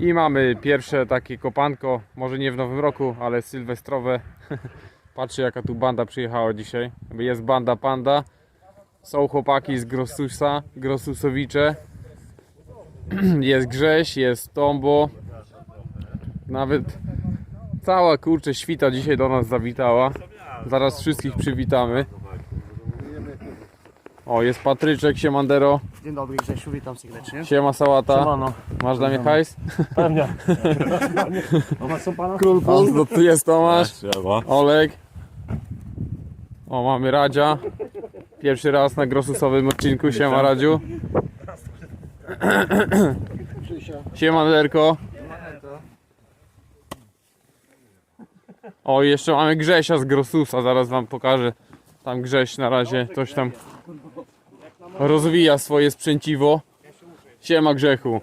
I mamy pierwsze takie kopanko, może nie w nowym roku, ale sylwestrowe. Patrzcie jaka tu banda przyjechała dzisiaj. Jest banda Panda. Są chłopaki z Grossusa, Grossusowicze. Jest Grześ, jest Tombo. Nawet cała kurczę świta dzisiaj do nas zawitała. Zaraz wszystkich przywitamy. O, jest Patryczek, siemandero, Dzień dobry Grzesiu, witam serdecznie. siema sałata. Siemano. Masz dla mnie hajs? Pewnie. A masz co pana? O, no tu jest Tomasz, Olek. O, mamy Radzia. Pierwszy raz na Grossusowym odcinku. Siema Radziu. Siema Lerko. O, i jeszcze mamy Grzesia z Grossusa. Zaraz wam pokażę. Tam Grześ na razie coś tam rozwija swoje sprzęciwo. Siema Grzechu.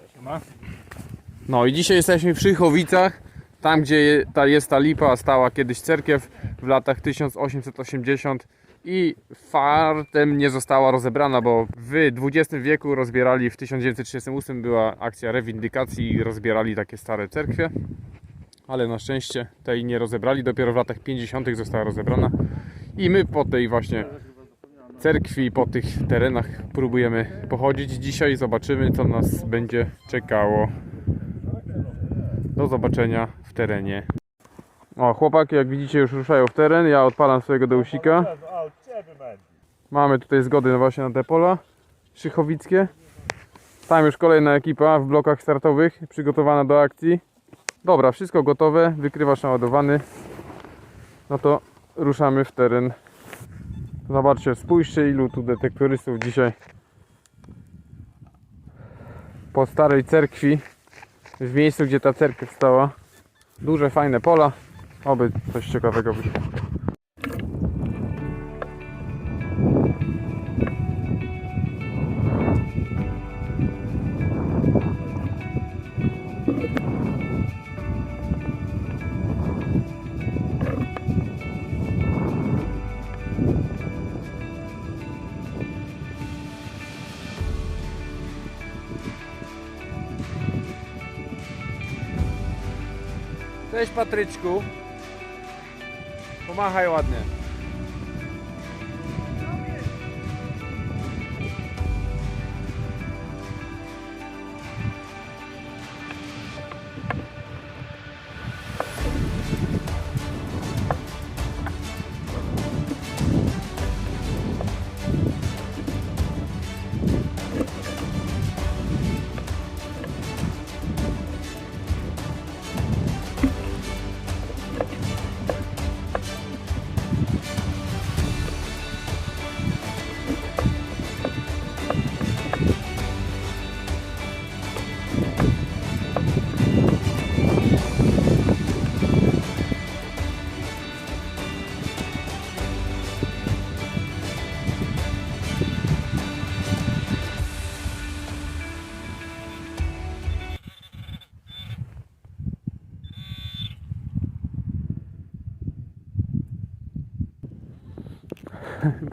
No i dzisiaj jesteśmy w Szychowicach, tam gdzie ta, jest ta lipa, stała kiedyś cerkiew w latach 1880 i fartem nie została rozebrana, bo w XX wieku rozbierali, w 1938 była akcja rewindykacji i rozbierali takie stare cerkwie, ale na szczęście tej nie rozebrali, dopiero w latach 50 została rozebrana i my po tej właśnie cerkwi, po tych terenach próbujemy pochodzić dzisiaj, zobaczymy co nas będzie czekało. Do zobaczenia w terenie. O, chłopaki jak widzicie już ruszają w teren. Ja odpalam swojego deusika. Mamy tutaj zgody właśnie na te pola szychowickie. Tam już kolejna ekipa w blokach startowych przygotowana do akcji. Dobra, wszystko gotowe, wykrywacz naładowany. No to ruszamy w teren. Zobaczcie, spójrzcie ilu tu detektorystów dzisiaj po starej cerkwi w miejscu, gdzie ta cerkiew stała. Duże, fajne pola. Oby coś ciekawego wyszło. Cześć Patryczku. Pomachaj ładnie.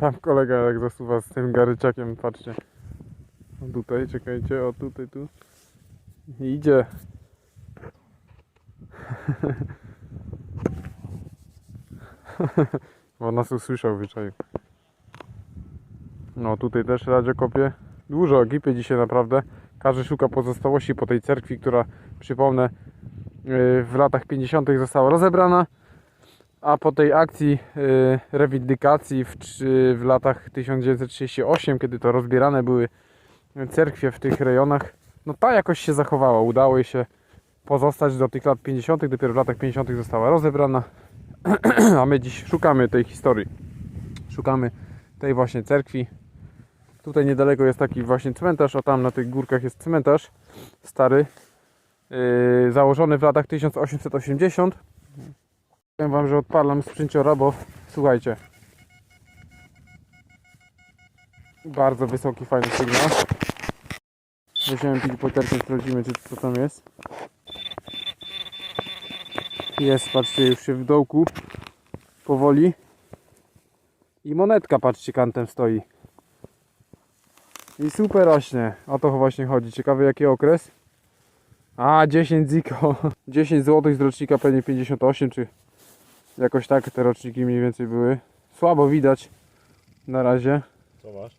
Tam kolega jak zasuwa z tym garyczakiem, patrzcie. O tutaj, czekajcie, o tutaj, tu. Idzie. Bo nas usłyszał wyczaił. No tutaj też Radzio kopie. Dużo ekipy dzisiaj naprawdę. Każdy szuka pozostałości po tej cerkwi, która przypomnę yy, w latach 50. została rozebrana a po tej akcji y, rewindykacji w, w latach 1938, kiedy to rozbierane były cerkwie w tych rejonach, no ta jakoś się zachowała. Udało jej się pozostać do tych lat 50. Dopiero w latach 50. została rozebrana, a my dziś szukamy tej historii. Szukamy tej właśnie cerkwi. Tutaj niedaleko jest taki właśnie cmentarz, o tam na tych górkach jest cmentarz stary, yy, założony w latach 1880. Powiem wam, że odpalam sprzęciora, bo słuchajcie. Bardzo wysoki, fajny sygnał. Weźmiemy pilipoterkę, sprawdzimy czy co tam jest. Jest, patrzcie, już się w dołku powoli. I monetka, patrzcie, kantem stoi. I super rośnie. O to właśnie chodzi. Ciekawy jaki okres. A, 10 ziko. 10 zł z rocznika pewnie 58, czy jakoś tak te roczniki mniej więcej były. Słabo widać na razie. Co masz?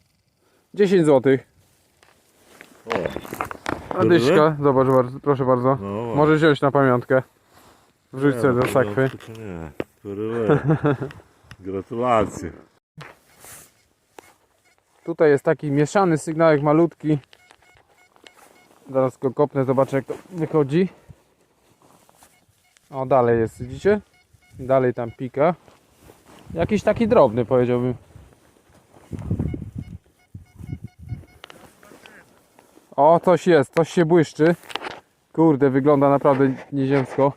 10 zł. A dyszka, zobacz bardzo, proszę bardzo. no Możesz wziąć na pamiątkę. Wrzuć Nie, sobie no do sakwy. to Nie, kurwa. Gratulacje. Tutaj jest taki mieszany sygnałek malutki. Zaraz go kopnę, zobaczę jak to wychodzi. O, dalej jest, widzicie? Dalej tam pika. Jakiś taki drobny powiedziałbym. O, coś jest, coś się błyszczy. Kurde, wygląda naprawdę nieziemsko.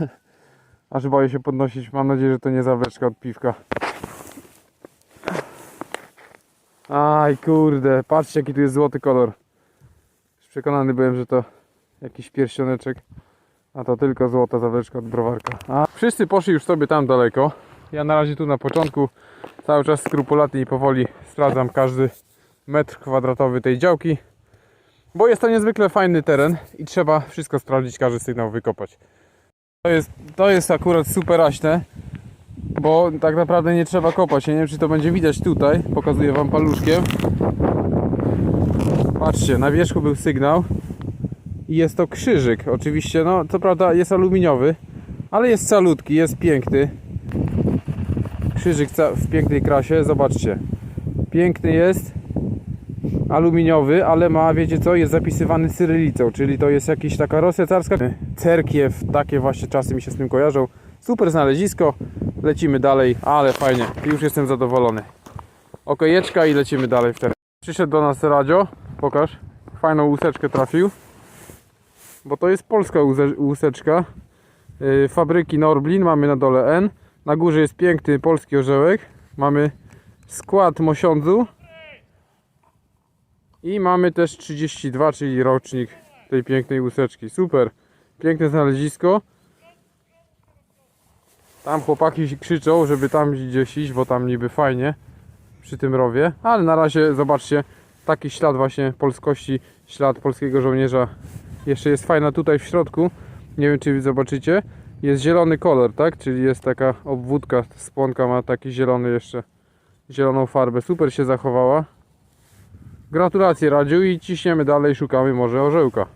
Aż boję się podnosić. Mam nadzieję, że to nie zawleczka od piwka. Aj kurde, patrzcie jaki tu jest złoty kolor. Już przekonany byłem, że to jakiś pierścioneczek, a to tylko złota zawleczka od browarka. A wszyscy poszli już sobie tam daleko. Ja na razie tu na początku cały czas skrupulatnie i powoli sprawdzam każdy metr kwadratowy tej działki. Bo jest to niezwykle fajny teren i trzeba wszystko sprawdzić, każdy sygnał wykopać. To jest, to jest akurat super aśne. Bo tak naprawdę nie trzeba kopać. Ja nie wiem czy to będzie widać tutaj. Pokazuję wam paluszkiem. Patrzcie, na wierzchu był sygnał. I jest to krzyżyk. Oczywiście, no co prawda jest aluminiowy, ale jest calutki, jest piękny. Krzyżyk w pięknej krasie, zobaczcie. Piękny jest. Aluminiowy, ale ma, wiecie co, jest zapisywany cyrylicą, czyli to jest jakaś taka Rosja carska. Cerkiew, takie właśnie czasy mi się z tym kojarzą. Super znalezisko. Lecimy dalej, ale fajnie. Już jestem zadowolony. Okejeczka i lecimy dalej w teren. Przyszedł do nas Radio. Pokaż. Fajną łuseczkę trafił. Bo to jest polska łuseczka. Yy, fabryki Norblin. Mamy na dole N. Na górze jest piękny polski orzełek. Mamy skład mosiądzu. I mamy też 32, czyli rocznik tej pięknej łuseczki. Super. Piękne znalezisko. Tam chłopaki krzyczą, żeby tam gdzieś iść, bo tam niby fajnie przy tym rowie. Ale na razie zobaczcie, taki ślad właśnie polskości, ślad polskiego żołnierza. Jeszcze jest fajna tutaj w środku. Nie wiem czy zobaczycie. Jest zielony kolor, tak? Czyli jest taka obwódka, spłonka ma taki zielony jeszcze, zieloną farbę. Super się zachowała. Gratulacje Radziu i ciśniemy dalej, szukamy może orzełka.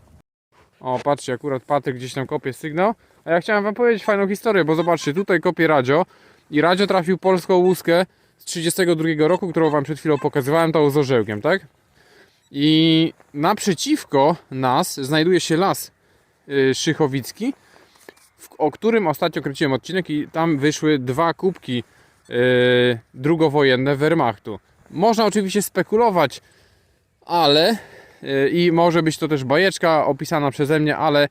O, patrzcie, akurat Patryk gdzieś tam kopie sygnał. A ja chciałem wam powiedzieć fajną historię, bo zobaczcie, tutaj kopie Radio i Radio trafił polską łuskę z 32 roku, którą wam przed chwilą pokazywałem, tą z orzełkiem, tak? I naprzeciwko nas znajduje się las y, Szychowicki, o którym ostatnio kręciłem odcinek i tam wyszły dwa kubki y, drugowojenne Wehrmachtu. Można oczywiście spekulować, ale y, i może być to też bajeczka opisana przeze mnie, ale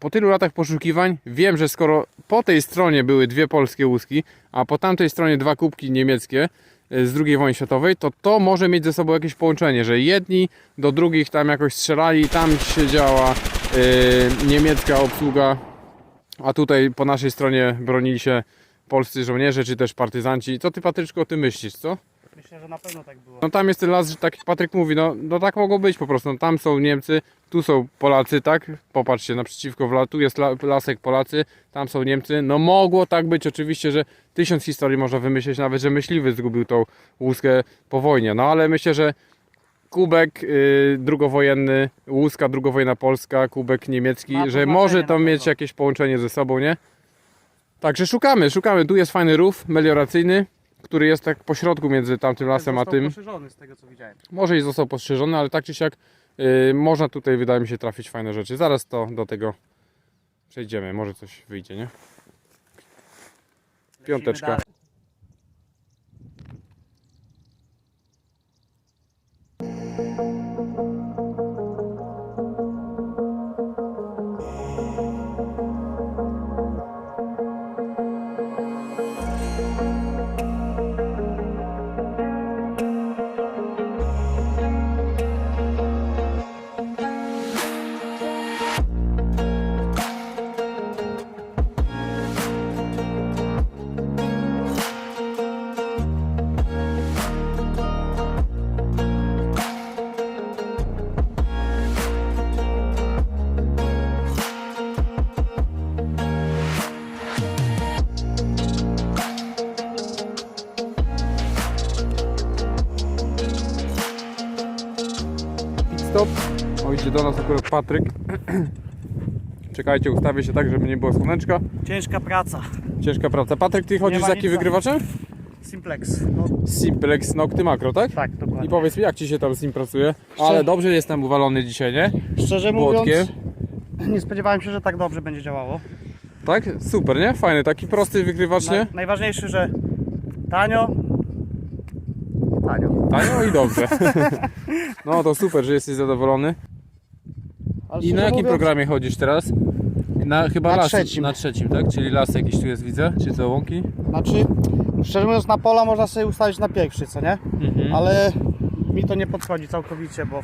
po tylu latach poszukiwań wiem, że skoro po tej stronie były dwie polskie łuski, a po tamtej stronie dwa kubki niemieckie z II wojny światowej, to to może mieć ze sobą jakieś połączenie, że jedni do drugich tam jakoś strzelali, tam siedziała y, niemiecka obsługa, a tutaj po naszej stronie bronili się polscy żołnierze czy też partyzanci. Co ty Patryczko o tym myślisz, co? Myślę, że na pewno tak było. No tam jest ten las, że tak jak Patryk mówi, no, no tak mogło być po prostu. No, tam są Niemcy, tu są Polacy, tak? Popatrzcie, naprzeciwko w la- tu jest la, lasek Polacy, tam są Niemcy. No mogło tak być oczywiście, że tysiąc historii można wymyślić, nawet że myśliwy zgubił tą łuskę po wojnie. No ale myślę, że kubek y, drugowojenny, łuska drugowojenna polska, kubek niemiecki, Ma to że znaczenie może na to mieć jakieś połączenie ze sobą, nie? Także szukamy, szukamy. Tu jest fajny rów melioracyjny, który jest tak po środku między tamtym lasem a Został tym. poszerzony z tego co widziałem. Może i został postrzeżony, ale tak czy siak yy, można tutaj, wydaje mi się, trafić fajne rzeczy. Zaraz to do tego przejdziemy, może coś wyjdzie, nie? Lecimy Piąteczka. dalej. Patrzcie, do nas akurat Patryk. Czekajcie, ustawię się tak, żeby nie było słoneczka. Ciężka praca. Ciężka praca. Patryk, ty chodzisz z jakim wygrywaczem? Simplex. No, Simplex Nocty Macro, tak? tak, I dokładnie. powiedz mi, jak ci się tam z nim pracuje? Ale dobrze jestem uwalony dzisiaj, nie? Szczerze mówiąc, nie spodziewałem się, że tak dobrze będzie działało. Tak? Super, nie? Fajny, taki prosty wykrywacz, nie? Na, najważniejsze, że tanio. Tanio. I dobrze. No to super, że jesteś zadowolony. Ale I na jakim mówiąc, programie chodzisz teraz? Na, chyba Na las, trzecim. Na trzecim, tak? Czyli las jakiś tu jest, widzę? Czy to łąki? Znaczy, szczerze mówiąc, na pola można sobie ustawić na pierwszy, co nie? Mhm. Ale mi to nie podchodzi całkowicie, bo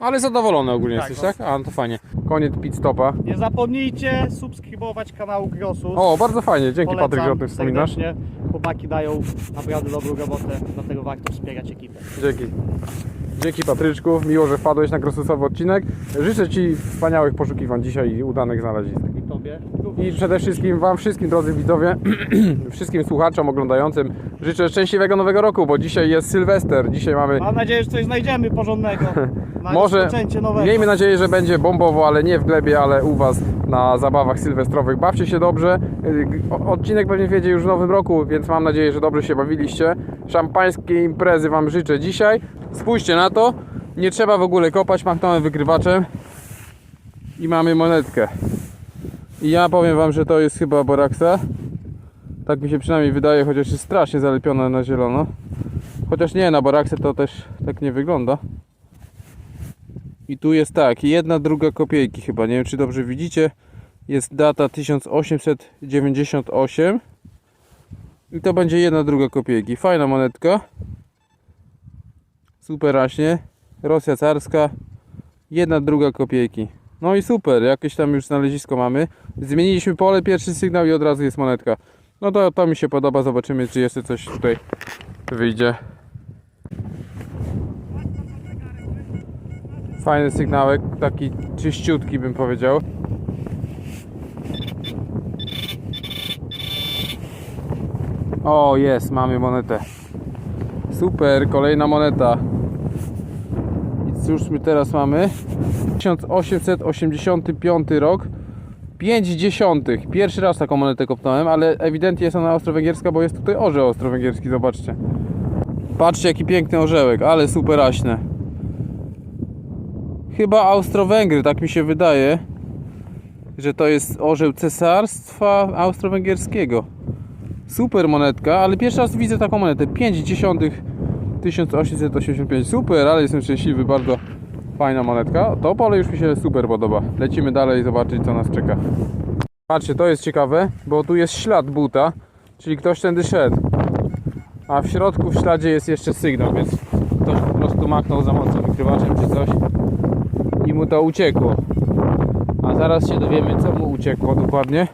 Ale zadowolony ogólnie Tak, jesteś, tak? A, no to fajnie. Koniec pit stopa. nie zapomnijcie subskrybować kanału Grossus. O, bardzo fajnie, dzięki Polecam Patryk, że o tym wspominasz. serdecznie. Chłopaki dają naprawdę dobrą robotę, dlatego warto wspierać ekipę. Dzięki. Dzięki Patryczku, miło, że wpadłeś na Grossusowy odcinek. Życzę Ci wspaniałych poszukiwań dzisiaj i udanych znalezisk. I przede wszystkim Wam wszystkim, drodzy widzowie, wszystkim słuchaczom oglądającym życzę szczęśliwego nowego roku, bo dzisiaj jest Sylwester. Dzisiaj mamy Mam nadzieję, że coś znajdziemy porządnego. Na Może nowego. miejmy nadzieję, że będzie bombowo, ale nie w glebie, ale u Was na zabawach sylwestrowych. Bawcie się dobrze. Y, Odcinek pewnie wiedzie już w nowym roku, więc mam nadzieję, że dobrze się bawiliście. Szampańskiej imprezy Wam życzę dzisiaj. Spójrzcie na to. Nie trzeba w ogóle kopać, machnąłem wykrywaczem i mamy monetkę. I ja powiem Wam, że to jest chyba Boraxa. Tak mi się przynajmniej wydaje, chociaż jest strasznie zalepiona na zielono. Chociaż nie, na Boraxę to też tak nie wygląda. I tu jest tak, jedna druga kopiejki chyba, nie wiem czy dobrze widzicie. Jest data 1898. I to będzie jedna druga kopiejki. Fajna monetka. Super raśnie. Rosja carska. Jedna druga kopiejki. No i super, jakieś tam już znalezisko mamy. Zmieniliśmy pole, pierwszy sygnał i od razu jest monetka. No to, to mi się podoba, zobaczymy czy jeszcze coś tutaj wyjdzie. Fajny sygnałek, taki czyściutki bym powiedział. O, jest, mamy monetę. Super, kolejna moneta. Cóż my teraz mamy? 1885 rok. 5 dziesiątych. Pierwszy raz taką monetę kopnąłem, ale ewidentnie jest ona austro-węgierska, bo jest tutaj orzeł austro-węgierski, zobaczcie. Patrzcie jaki piękny orzełek, ale superaśne. Chyba Austro-Węgry, tak mi się wydaje, że to jest orzeł cesarstwa austro-węgierskiego. Super monetka, ale pierwszy raz widzę taką monetę. 5 dziesiątych 1885. Super, ale jestem szczęśliwy, bardzo fajna monetka. To pole już mi się super podoba. Lecimy dalej zobaczyć co nas czeka. Patrzcie, to jest ciekawe, bo tu jest ślad buta, czyli ktoś tędy szedł. A w środku w śladzie jest jeszcze sygnał, więc ktoś po prostu machnął za mocno wykrywaczem czy coś i mu to uciekło. A zaraz się dowiemy, co mu uciekło dokładnie.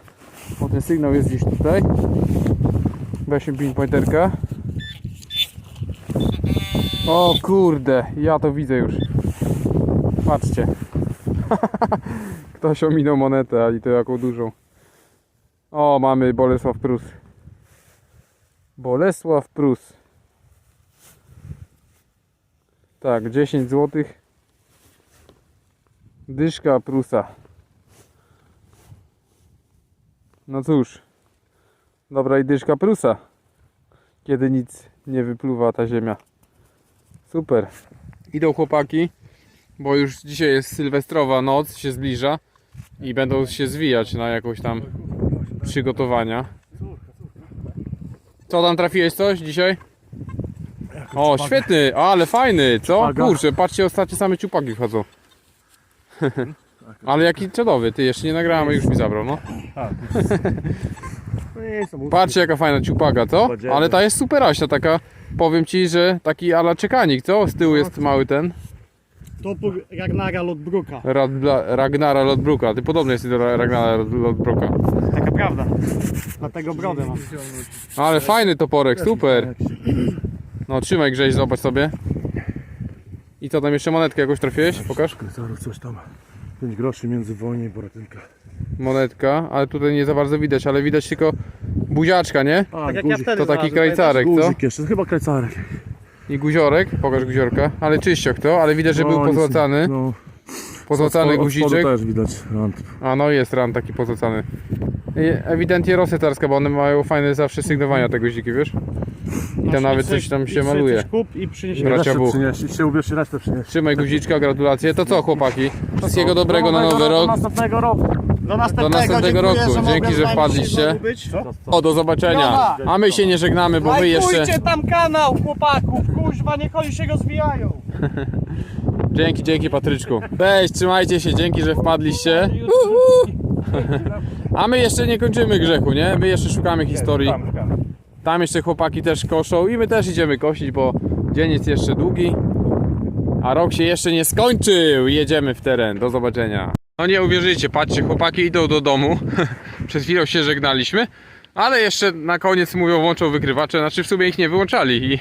Bo ten sygnał jest gdzieś tutaj. Weźmy pinpointerka. O kurde, ja to widzę już. Patrzcie. Ktoś ominął monetę, a i to jaką dużą. O, mamy Bolesław Prus. Bolesław Prus. Tak, 10 złotych. Dyszka Prusa. No cóż. Dobra i dyszka Prusa. Kiedy nic nie wypluwa ta ziemia. Super. Idą chłopaki, bo już dzisiaj jest sylwestrowa noc, się zbliża i będą się zwijać na jakąś tam przygotowania. Co tam trafiłeś coś dzisiaj? O, świetny, ale fajny, co? Kurczę, patrzcie, ostatnio same ciupaki wchodzą. Ale jaki czadowy, ty jeszcze nie nagrałem, a już mi zabrał, no. No nie są Patrzcie jaka fajna ciupaga, co? Ale ta jest superaśna, taka, powiem ci, że taki ala czekanik, co? Z tyłu jest mały ten, Topór Ragnara Lodbruka. Radbla, Ragnara Lodbruka. Ty podobny jesteś do Ra- Ragnara Lodbruka. Taka prawda. Dlatego brodę mam. Ale fajny toporek, super. No trzymaj Grześ, zobacz sobie. I co tam jeszcze monetkę jakąś trafiłeś? Pokaż. Zaraz coś tam. 5 groszy między wojnie i boratynka. Monetka, ale tutaj nie za bardzo widać, ale widać tylko buziaczka, nie? A, Tak jak ja guzik, wtedy To taki znalazłem, krajcarek, co? guzik jeszcze, chyba krajcarek. I guziorek, pokaż guziorka, ale czyściok to, ale widać, że był No, nic nie- pozłacany. No, Pozłacany Od spodu guziczek. też widać rant. A no jest ran taki pozłacany. Ewidentnie rosy bo one mają fajne zawsze sygnowania te guziki, wiesz? I tam nawet coś tam się maluje. Coś kup i przynieś Bracia Bóg. przynieś, i się ubierz i resztę przynieś. Trzymaj guziczka, gratulacje. To co chłopaki? Wszystkiego dobrego na nowy Do rok. następnego roku. Do następnego, Do następnego dziękuję, roku. że Dzięki, że wami wpadliście. dzisiaj znowu być. O, do zobaczenia. A my się nie żegnamy, bo wy jeszcze... Lajkujcie tam kanał chłopaków, kuźwa, niech oni się rozwijają. Dzięki, dzięki Patryczku. Cześć, trzymajcie się, dzięki, że wpadliście. Uhu. A my jeszcze nie kończymy grzechu, nie? My jeszcze szukamy historii. Tam jeszcze chłopaki też koszą i my też idziemy kosić, bo dzień jest jeszcze długi. A rok się jeszcze nie skończył. Jedziemy w teren. Do zobaczenia. No nie uwierzycie, patrzcie, chłopaki idą do domu. Przed chwilą się żegnaliśmy. Ale jeszcze na koniec mówią, włączą wykrywacze. Znaczy w sumie ich nie wyłączali i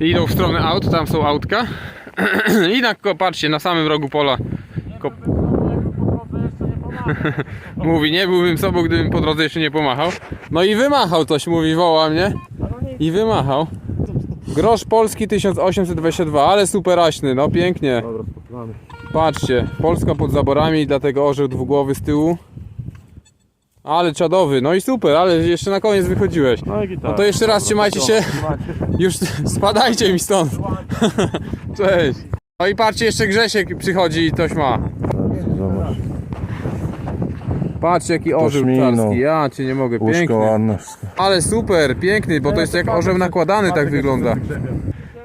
i idą w stronę aut, tam są autka. I na, patrzcie, na samym rogu pola. Mówi, nie byłbym sobą, gdybym po drodze jeszcze nie pomachał. No i wymachał coś, mówi, woła mnie. I wymachał. Grosz polski 1822, ale superaśny, no pięknie. Patrzcie, Polska pod zaborami, dlatego orzeł dwugłowy z tyłu. Ale czadowy, no i super, ale jeszcze na koniec wychodziłeś. No. No to jeszcze raz trzymajcie się. Już spadajcie mi stąd. Cześć. No i patrzcie, jeszcze Grzesiek przychodzi i coś ma. Patrzcie jaki orzeł minął. carski. Ja cię nie mogę, Łóżko piękny. ładne wszystko. Ale super, piękny, bo to jest jak orzeł nakładany tak wygląda.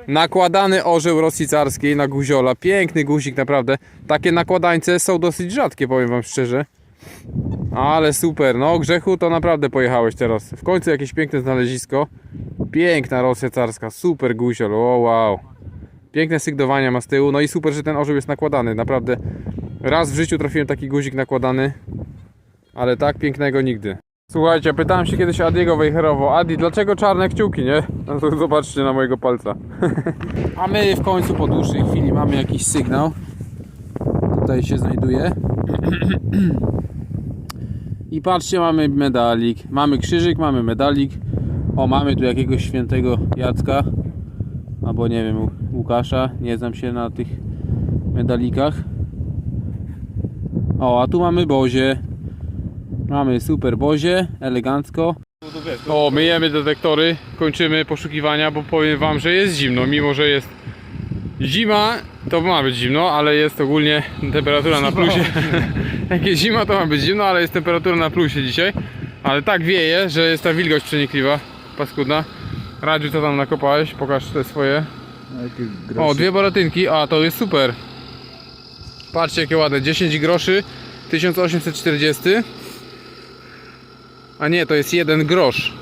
Nakładany orzeł Rosji carskiej na guziola. Piękny guzik naprawdę. Takie nakładańce są dosyć rzadkie, powiem wam szczerze. Ale super, no grzechu to naprawdę pojechałeś teraz. W końcu jakieś piękne znalezisko. Piękna Rosja carska, super guziol, o wow. Piękne sygnowania ma z tyłu, no i super, że ten orzeł jest nakładany. Naprawdę raz w życiu trafiłem taki guzik nakładany, ale tak pięknego nigdy. Słuchajcie, pytałem się kiedyś Adiego Wejherowo, Adi, dlaczego czarne kciuki, nie? No to zobaczcie na mojego palca. A my w końcu po dłuższej chwili mamy jakiś sygnał. Tutaj się znajduje. I patrzcie, mamy medalik, mamy krzyżyk, mamy medalik. O, mamy tu jakiegoś świętego Jacka. Albo nie wiem, Łukasza. Nie znam się na tych medalikach. O, a tu mamy Bozie. Mamy super Bozie, elegancko. O, myjemy detektory, kończymy poszukiwania, bo powiem wam, że jest zimno, mimo że jest zima, to ma być zimno, ale jest ogólnie temperatura na plusie. Jak jest zima, to ma być zimno, ale jest temperatura na plusie dzisiaj. Ale tak wieje, że jest ta wilgoć przenikliwa, paskudna. Radziu, co tam nakopałeś? Pokaż te swoje. O, dwie boratynki, a to jest super. Patrzcie jakie ładne, 10 groszy, 1840. A nie, to jest jeden grosz.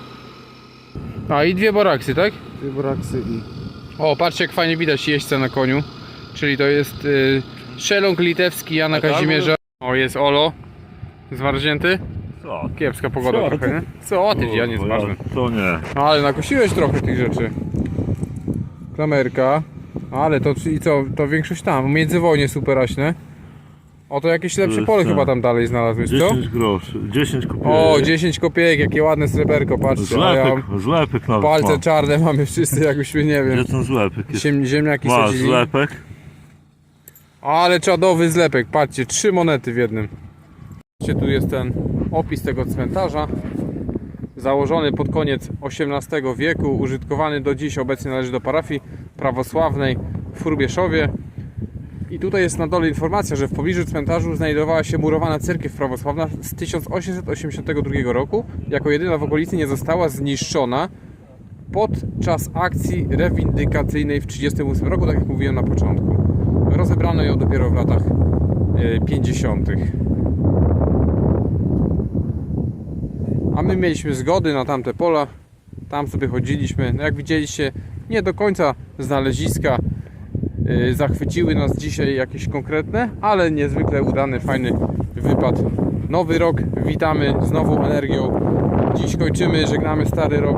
A i dwie boraksy, tak? Dwie braksy i... O, patrzcie jak fajnie widać jeźdźca na koniu. Czyli to jest y, szeląg litewski Jana Kazimierza. O, jest Olo. Zmarznięty. Co? Kiepska pogoda Co trochę, ty? nie? Co ty, ja nie zmarzłem. To nie. No, ale nakosiłeś trochę tych rzeczy. Klamerka. Ale to i co, to większość tam, międzywojnie superaśne. O, to jakieś lepsze pole ten. chyba tam dalej znalazłeś, co? 10 groszy. 10 kopiek. O, 10 kopiek, jakie ładne sreberko, patrzcie. A ja Zlepek, zlepek nawet palce mam. czarne mamy wszyscy, jakbyśmy, nie wiem, Gdzie ten zlepek jest? ziem, ziemniaki Masz sadzili. zlepek? Ale czadowy zlepek, patrzcie, trzy monety w jednym. Patrzcie, tu jest ten opis tego cmentarza. Założony pod koniec XVIII wieku, użytkowany do dziś, obecnie należy do parafii prawosławnej w Furbieszowie. I tutaj jest na dole informacja, że w pobliżu cmentarzu znajdowała się murowana cerkiew prawosławna z 1882 roku. Jako jedyna w okolicy nie została zniszczona podczas akcji rewindykacyjnej w 1938 roku, tak jak mówiłem na początku. Rozebrano ją dopiero w latach e, 50. A my mieliśmy zgody na tamte pola. Tam sobie chodziliśmy. No jak widzieliście, nie do końca znaleziska e, zachwyciły nas dzisiaj jakieś konkretne, ale niezwykle udany, fajny wypad. Nowy rok, witamy z nową energią. Dziś kończymy, żegnamy stary rok.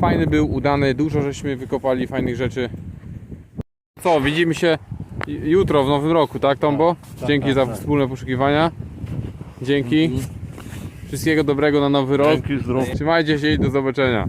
Fajny był, udany, dużo żeśmy wykopali fajnych rzeczy. Co, widzimy się jutro w nowym roku, tak Tombo? Dzięki za wspólne poszukiwania. Dzięki. Wszystkiego dobrego na nowy rok. Dzięki. Trzymajcie się i do zobaczenia.